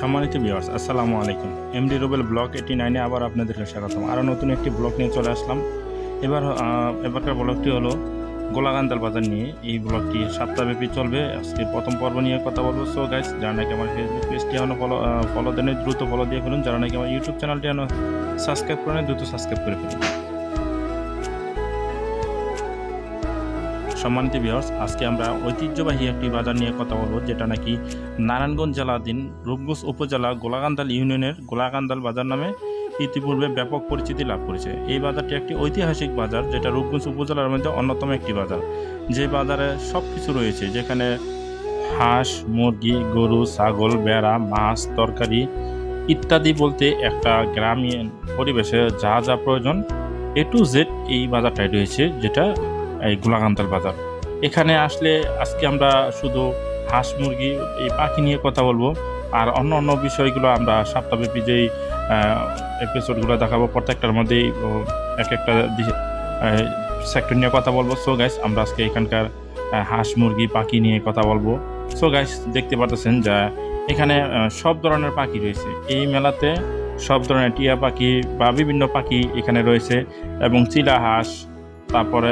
সম্মানিত ভিউয়ার্স আসসালামু আলাইকুম। এমডি রুবেল ব্লক এইটি নাইনে আবার আপনাদেরকে স্বাগতম। আরও নতুন একটি ব্লগ নিয়ে চলে আসলাম। এবার এবারকার ব্লগটি হলো গোলাগান্দাল বাজার নিয়ে। এই ব্লগটি সপ্তাহব্যাপী চলবে। আজকে প্রথম পর্ব নিয়ে কথা বলব। সো গাইস যারা নাকি আমার ফেসবুক পেজটি এখনও ফলো ফলো দেন দ্রুত ফলো দিয়ে ফেলুন। যারা নাকি আমার ইউটিউব চ্যানেলটি এখনও সাবস্ক্রাইব করেন দ্রুত সাবস্ক্রাইব করে ফেলুন। সম্মানিত ভিউয়ার্স আজকে আমরা ঐতিহ্যবাহী একটি বাজার নিয়ে কথা বলব, যেটা নাকি নারায়ণগঞ্জ জেলাধীন রূপগঞ্জ উপজেলা গোলাকান্দাল ইউনিয়নের গোলাকান্দাল বাজার নামে ইতিপূর্বে ব্যাপক পরিচিতি লাভ করেছে। এই বাজারটি একটি ঐতিহাসিক বাজার, যেটা রূপগঞ্জ উপজেলার মধ্যে অন্যতম একটি বাজার। যে বাজারে সব কিছু রয়েছে, যেখানে হাঁস, মুরগি, গরু, ছাগল বেড়া মাছ, তরকারি ইত্যাদি বলতে একটা গ্রামীণ পরিবেশে যা যা প্রয়োজন এ টু জেড এই বাজারটাই রয়েছে, যেটা এই গোলাকান্তাল বাজার। এখানে আসলে আজকে আমরা শুধু হাঁস মুরগি, এই পাখি নিয়ে কথা বলব। আর অন্য অন্য বিষয়গুলো আমরা সপ্তাহব্যাপী যেই এপিসোডগুলো দেখাবো। প্রত্যেকটার মধ্যেই এক একটা সেক্টর নিয়ে কথা বলব। সো গাইস আমরা আজকে এখানকার হাঁস মুরগি, পাখি নিয়ে কথা বলব। সো গাইস দেখতে পাচ্ছেন যে এখানে সব ধরনের পাখি রয়েছে। এই মেলাতে সব ধরনের টিয়া পাখি বা বিভিন্ন পাখি এখানে রয়েছে এবং চিলা হাঁস তারপরে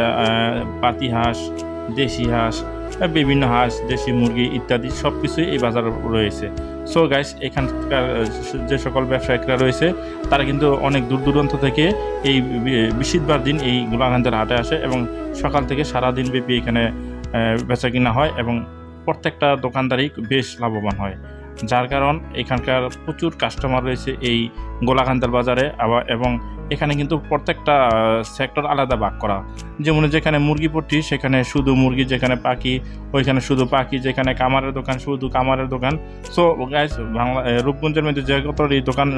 পাতি হাঁস, দেশি হাঁস বিভিন্ন হাঁস, দেশি মুরগি ইত্যাদি সব কিছুই এই বাজারে রয়েছে। সো গাইস এখানকার যে সকল ব্যবসায়িকরা রয়েছে, তারা কিন্তু অনেক দূর দূরান্ত থেকে এই বি- বৃহস্পতিবার দিন এই গোলাঘান্তের হাটে আসে এবং সকাল থেকে সারা দিন ব্যাপী এখানে বেচা কিনা হয় এবং প্রত্যেকটা দোকানদারই বেশ লাভবান হয়। যার কারণ এখানকার প্রচুর কাস্টমার রয়েছে এই গোলাকান্তার বাজারে আবার এবং এখানে কিন্তু প্রত্যেকটা সেক্টর আলাদা ভাগ করা। যেমন যেখানে মুরগি পট্টি, সেখানে শুধু মুরগি, যেখানে পাখি, ওইখানে শুধু পাখি, যেখানে কামারের দোকান, শুধু কামারের দোকান। সো গাইস বাংলা রূপগঞ্জের মধ্যে যে কত এই দোকান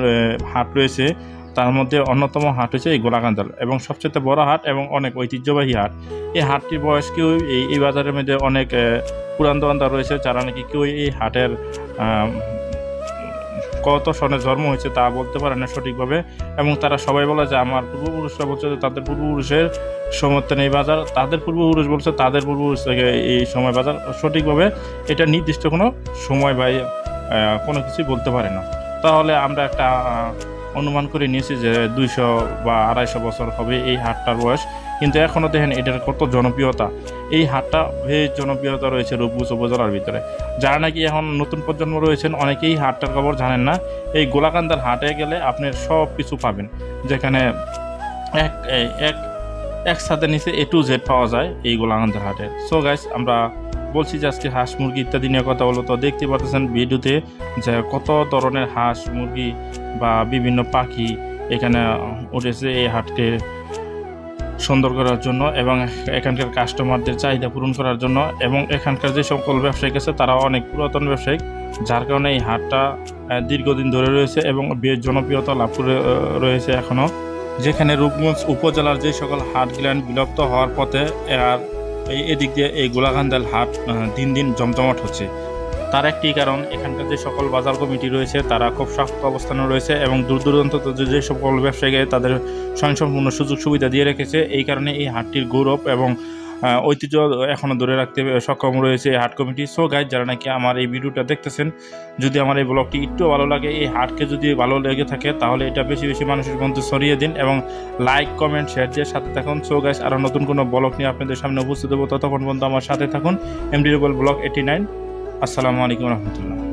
হাট রয়েছে, তার মধ্যে অন্যতম হাট হচ্ছে এই গোলাকান্দাল। এবং সবচেয়ে বড় হাট এবং অনেক ঐতিহ্যবাহী হাট। এই হাটটির বয়স কেউ এই বাজারের মধ্যে অনেক পুরান দোকানদার রয়েছে, যারা নাকি কেউ এই হাটের কত সনে জন্ম হয়েছে তা বলতে পারে না সঠিকভাবে। এবং তারা সবাই বলে যে, আমার পূর্বপুরুষরা বলছে তাদের পূর্বপুরুষের সমর্থন এই বাজার, তাদের পূর্বপুরুষ বলছে, তাদের পূর্বপুরুষ থেকে এই সময় বাজার। সঠিকভাবে এটা নির্দিষ্ট কোনো সময় বা কোনো কিছুই বলতে পারে না। তাহলে আমরা একটা অনুমান করে নিয়েছি যে দুইশো বা আড়াইশো বছর হবে এই হাটটার বয়স। কিন্তু এখনও দেখেন এটার কত জনপ্রিয়তা। এই হাটটা বেশ জনপ্রিয়তা রয়েছে রূপগুজ উপজেলার ভিতরে। যারা নাকি এখন নতুন প্রজন্ম রয়েছেন, অনেকেই হাটটার খবর জানেন না। এই গোলাকান্দার হাটে গেলে আপনি সব কিছু পাবেন। যেখানে এক এক, একসাথে নিচে এ টু জেড পাওয়া যায় এই গোলাকান্দার হাটে। সো গাইস আমরা বলছি যে আজকে হাঁস মুরগি ইত্যাদি নিয়ে কথা বলো তো দেখতে পাচ্ছেন ভিডিওতে যে কত ধরনের হাঁস মুরগি বা বিভিন্ন পাখি এখানে উঠেছে এই হাটকে সুন্দর করার জন্য এবং এখানকার কাস্টমারদের চাহিদা পূরণ করার জন্য এবং এখানকার যে সকল ব্যবসায়িক আছে তারা অনেক পুরাতন ব্যবসায়িক, যার কারণে এই হাটটা দীর্ঘদিন ধরে রয়েছে এবং বেশ জনপ্রিয়তা লাভ করে রয়েছে এখনও যেখানে রূপগঞ্জ উপজেলার যে সকল হাটগুলান বিলুপ্ত হওয়ার পথে আর এই এদিক দিয়ে এই গোলাকান্দাল হাট দিন দিন জমজমাট হচ্ছে। তার একটি কারণ, এখানকার যে সকল বাজার কমিটি রয়েছে, তারা খুব শক্ত অবস্থানে রয়েছে এবং দূর দূরান্ত যে সকল ব্যবসায়ীকে তাদের স্বয়ংসম্পূর্ণ সুযোগ সুবিধা দিয়ে রেখেছে, এই কারণে এই হাটটির গৌরব এবং ঐতিহ্য এখনও ধরে রাখতে সক্ষম রয়েছে এই হাট কমিটি। সো গাইজ যারা নাকি আমার এই ভিডিওটা দেখতেছেন, যদি আমার এই ব্লগটি একটু ভালো লাগে, এই হাটকে যদি ভালো লেগে থাকে, তাহলে এটা বেশি বেশি মানুষের মধ্যে ছড়িয়ে দিন এবং লাইক কমেন্ট শেয়ার দিয়ে সাথে থাকুন। সো গাইজ আরও নতুন কোনো ব্লগ নিয়ে আপনাদের সামনে উপস্থিত দেবো ততক্ষণ পর্যন্ত আমার সাথে থাকুন। এমডি ব্লগ এইটি নাইন আসসালামু আলাইকুম রহমতুল্লাহ।